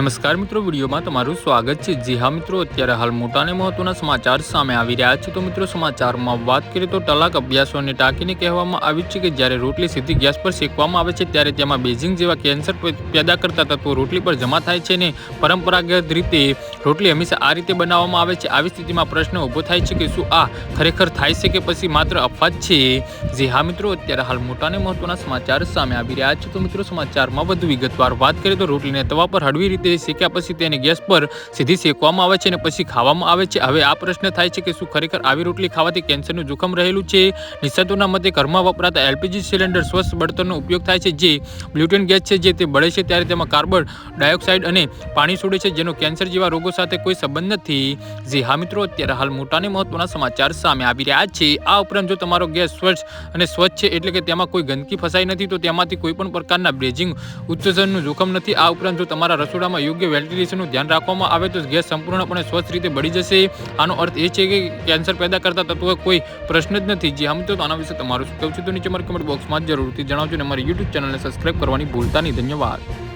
નમસ્કાર મિત્રો, વિડીયોમાં તમારું સ્વાગત છે. જી હા મિત્રો, અત્યારે હાલ મોટા અને મહત્વના સમાચાર સામે આવી રહ્યા છે. તો મિત્રો, સમાચારમાં વાત કરીએ તો ટલાક અભ્યાસોને ટાંકીને કહેવામાં આવ્યું છે કે જ્યારે રોટલી સીધી ગેસ પર શેકવામાં આવે છે, ત્યારે તેમાં બેઝિંગ જેવા કેન્સર પેદા કરતા તત્વો રોટલી પર જમા થાય છે ને પરંપરાગત રીતે રોટલી હંમેશા આ રીતે બનાવવામાં આવે છે. આવી સ્થિતિમાં પ્રશ્ન ઊભો થાય છે કે શું આ ખરેખર થાય છે કે પછી માત્ર અફવા જ છે? જી હા મિત્રો, અત્યારે હાલ મોટા અને મહત્વના સમાચાર સામે આવી રહ્યા છે. તો મિત્રો, સમાચારમાં વધુ વિગતવાર વાત કરીએ તો રોટલીને તવા પર હળવી રીતે શેક્યા પછી તેને ગેસ પર સીધી શેકવામાં આવે છે અને પછી ખાવામાં આવે છે. હવે આ પ્રશ્ન થાય છે કે શું ખરેખર આવી રોટલી ખાવાથી કેન્સરનું જોખમ રહેલું છે? નિષ્ણાતોના મતે ઘરમાં વપરાતા એલપીજી સિલિન્ડર સ્વચ્છ બળતણનો ઉપયોગ થાય છે, જે બ્લ્યુટેન ગેસ છે, જે તે બળે છે ત્યારે તેમાં કાર્બન ડાયોક્સાઇડ અને પાણી છોડે છે, જેનો કેન્સર જેવા રોગો સાથે કોઈ સંબંધ નથી. જી હા મિત્રો, અત્યારે હાલ મોટા અને મહત્વના સમાચાર સામે આવી રહ્યા છે. આ ઉપરાંત જો તમારો ગેસ સ્વચ્છ અને સ્વચ્છ છે એટલે કે તેમાં કોઈ ગંદકી ફસાઈ નથી, તો તેમાંથી કોઈ પણ પ્રકારના બ્રેજિંગ ઉત્સર્જનનું જોખમ નથી. આ ઉપરાંત જો તમારા રસોડામાં યોગ્ય વેન્ટિલેશનનું ધ્યાન રાખવામાં આવે તો ગેસ સંપૂર્ણપણે સ્વચ્છ રીતે બળી જશે. આનો અર્થ એ છે કે કેન્સર પેદા કરતા તત્વો કોઈ પ્રશ્ન જ નથી. જે હમ તો આના વિશે તમારું શું કહેવું છે? તો નીચે મારી કમેન્ટ બોક્સમાં જરૂરથી જણાવજો અને મારી યુટ્યુબ ચેનલને સબસ્ક્રાઈબ કરવાની ભૂલતા નહીં. ધન્યવાદ.